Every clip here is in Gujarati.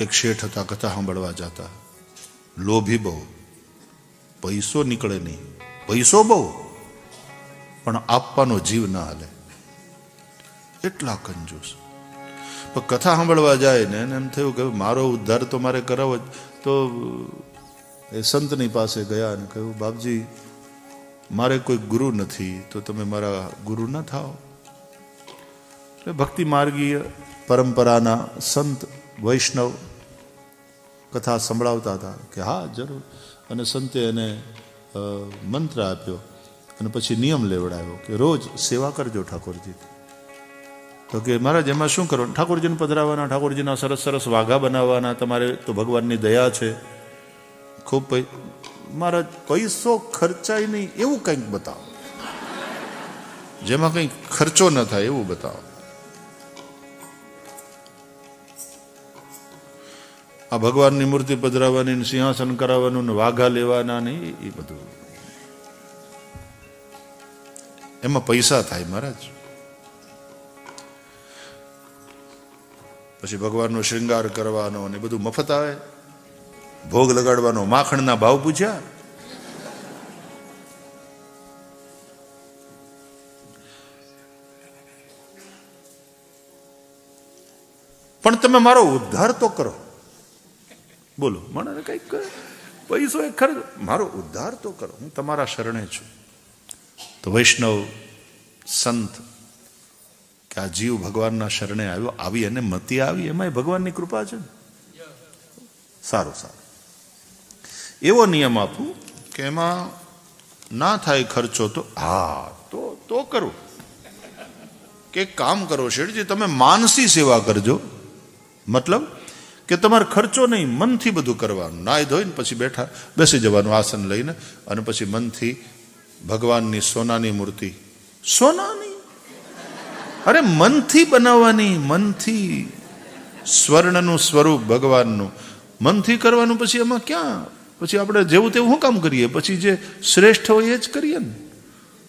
એક શેઠ હતા, કથા સાંભળવા જતા. લોભી બહુ. પૈસો નીકળે નહીં. પૈસો બહુ. પણ આપવાનો જીવ ના હાલે. એટલા કંજૂસ. પણ કથા સાંભળવા જાય ને એમ થયું કે મારો ઉદ્ધાર તો મારે કરાવો તો એ સંતની પાસે ગયા અને કહ્યું, બાપજી, મારે કોઈ ગુરુ નથી, તો તમે મારા ગુરુ ના થાઓ. એટલે ભક્તિ માર્ગીય પરંપરાના સંત વૈષ્ણવ કથા સંભળાવતા હતા કે હા, જરૂર. અને સંતે એને મંત્ર આપ્યો અને પછી નિયમ લેવડાવ્યો કે રોજ સેવા કરજો ઠાકોરજી. તો કે મહારાજ, એમાં શું કરવાનું? ઠાકોરજીને પધરાવવાના, ઠાકોરજીના સરસ સરસ વાઘા બનાવવાના, તમારે તો ભગવાનની દયા છે. ખૂબ મહારાજ, પૈસો ખર્ચાય નહીં, એવું કંઈક બતાવો. જેમાં કંઈક ખર્ચો ન થાય, એવું બતાવો. આ ભગવાનની મૂર્તિ પધરાવવાની સિંહાસન કરાવવાનું ને વાઘા લેવાના ને એ- બધું. એમાં પૈસા થાય મહારાજ. પછી ભગવાનનો શૃંગાર કરવાનો ને બધું મફત આવે. ભોગ લગાડવાનો માખણના ભાવ પૂછ્યા. પણ તમે મારો ઉદ્ધાર તો કરો. બોલો, મને કંઈક પૈસો એ ખર્ચ. મારો ઉદ્ધાર તો કરો. હું તમારા શરણે છું. તો વૈષ્ણવ, સંત, કે આ જીવ ભગવાનના શરણે આવ્યો, આવી અને મતિ આવી, એમાંય ભગવાનની કૃપા છે ને? સારું સારું. એવો નિયમ આપું કે એમાં ના થાય ખર્ચો તો, હા, તો તો કરો. કે કામ કરો શેઠજી, તમે માનસી સેવા કરજો. મતલબ કે તમારે ખર્ચો નહીં, મનથી બધું કરવાનું. નાઈ ધોઈને પછી બેઠા, બેસી જવાનું આસન લઈને અને પછી મનથી ભગવાનની સોનાની મૂર્તિ. સોનાની? અરે મનથી બનાવવાની, મનથી સ્વર્ણનું સ્વરૂપ ભગવાનનું. મનથી કરવાનું પછી એમાં ક્યાં? પછી આપણે જેવું તેવું શું કામ કરીએ? પછી જે શ્રેષ્ઠ હોય એ જ કરીએ ને.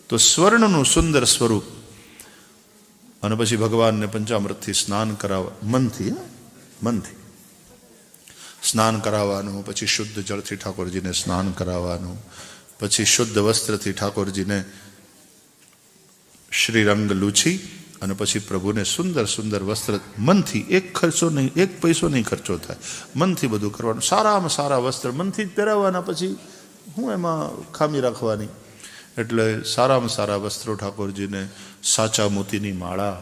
તો સ્વર્ણનું સુંદર સ્વરૂપ. અને પછી ભગવાનને પંચામૃતથી સ્નાન કરાવવા. મનથી મનથી. સ્નાન કરાવવાનું, પછી શુદ્ધ જળથી ઠાકોરજીને સ્નાન કરાવવાનું, પછી શુદ્ધ વસ્ત્રથી ઠાકોરજીને શ્રીરંગ લૂછી અને પછી પ્રભુને સુંદર સુંદર વસ્ત્ર, મનથી એક ખર્ચો નહીં, એક પૈસો નહીં ખર્ચો થાય. મનથી બધું કરવાનું, સારામાં સારા વસ્ત્ર મનથી જ પહેરાવવાના પછી હું એમાં ખામી રાખવાની. એટલે સારામાં સારા વસ્ત્રો ઠાકોરજીને સાચા મોતીની માળા,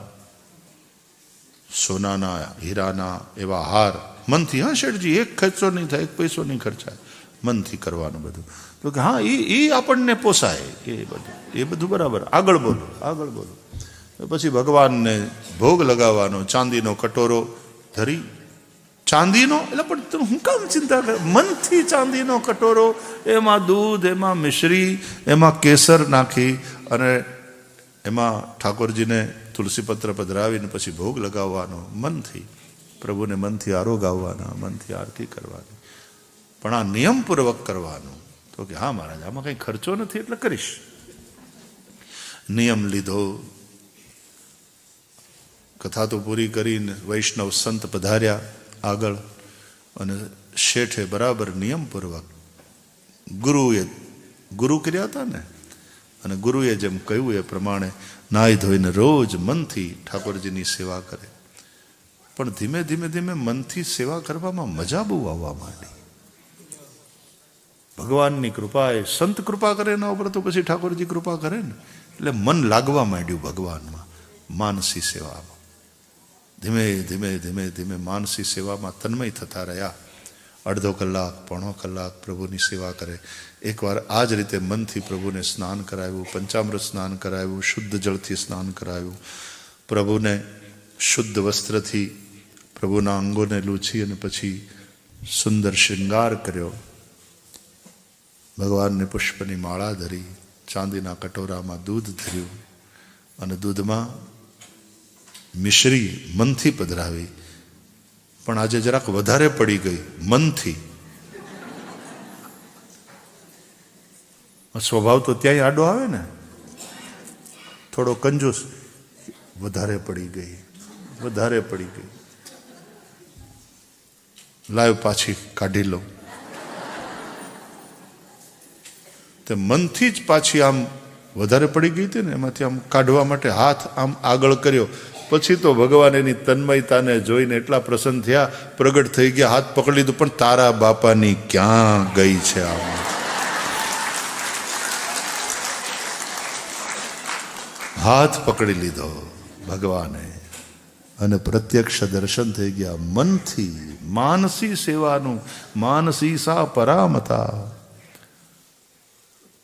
સોનાના હીરાના એવા હાર મનથી, હા, શેઠજી, એક ખર્ચો નહીં થાય, એક પૈસો નહીં ખર્ચાય. મનથી કરવાનું બધું. તો કે, હા એ એ આપણને પોસાય. એ બધું. એ બધું બરાબર. આગળ બોલો આગળ બોલો. પછી ભગવાનને ભોગ લગાવવાનો, ચાંદીનો કટોરો ધરી. ચાંદીનો? એટલે પણ તમે હું કામ ચિંતા કર? મનથી ચાંદીનો કટોરો, એમાં દૂધ, એમાં મિશ્રી, એમાં કેસર નાખી અને એમાં ઠાકોરજીને તુલસીપત્ર પધરાવીને પછી ભોગ લગાવવાનો મનથી. પ્રભુને મનથી આરોગ આવવાના, મનથી આરતી કરવાની. પણ આ નિયમપૂર્વક કરવાનું. તો કે, હા, મહારાજ, આમાં કંઈ ખર્ચો નથી, એટલે કરીશ. નિયમ લીધો. કથા તો પૂરી કરીને વૈષ્ણવ સંત પધાર્યા આગળ. અને શેઠે બરાબર નિયમપૂર્વક ગુરુએ, ગુરુ કર્યા હતા ને? અને ગુરુએ જેમ કહ્યું એ પ્રમાણે નાહી ધોઈને રોજ મનથી ઠાકોરજીની સેવા કરે. પણ ધીમે ધીમે ધીમે મનથી સેવા કરવામાં મજા બહુ આવવા માંડી. ભગવાનની કૃપા એ સંત કૃપા કરે એના ઉપર તો પછી ઠાકોરજી કૃપા કરે ને. એટલે મન લાગવા માંડ્યું ભગવાનમાં, માનસી સેવામાં ધીમે ધીમે ધીમે ધીમે માનસી સેવામાં તન્મય થતા રહ્યા. અડધો કલાક, પોણો કલાક પ્રભુની સેવા કરે. એકવાર આ જ રીતે મનથી પ્રભુને સ્નાન કરાવ્યું, પંચામૃત સ્નાન કરાવ્યું, શુદ્ધ જળથી સ્નાન કરાવ્યું. પ્રભુને શુદ્ધ વસ્ત્રથી પ્રભુના અંગોને લૂછી અને પછી સુંદર શૃંગાર કર્યો. ભગવાનને પુષ્પની માળા ધરી, ચાંદીના કટોરામાં દૂધ ધર્યું અને દૂધમાં મિશ્રી મનથી પધરાવી. પણ આજે જરાક વધારે પડી ગઈ, મનથી. સ્વભાવ તો ત્યાંય આડો આવે ને. થોડો કંજૂસ. વધારે પડી ગઈ, વધારે પડી ગઈ. લાવ પાછી, કાઢી લઉં. તે મનથી જ પાછી આમ વધારે પડી ગઈ હતી ને, એમાંથી આમ કાઢવા માટે હાથ આમ આગળ કર્યો. પછી તો ભગવાન એની તન્મયતાને જોઈને એટલા પ્રસન્ન થયા, પ્રગટ થઈ ગયા, હાથ પકડી લીધું, પણ તારા બાપાની ક્યાં ગઈ છે આમ હાથ પકડી લીધો ભગવાને. અને પ્રત્યક્ષ દર્શન થઈ ગયા મનથી. માનસી સેવાનું, માનસી સા પરામતા.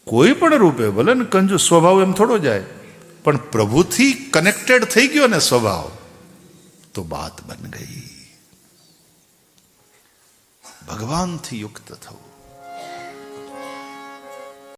કોઈ પણ રૂપે, ભલે ને કંજુ સ્વભાવ એમ થોડો જાય, પણ પ્રભુથી કનેક્ટેડ થઈ ગયો ને સ્વભાવ, તો બાત બન ગઈ. ભગવાનથી યુક્ત થવું.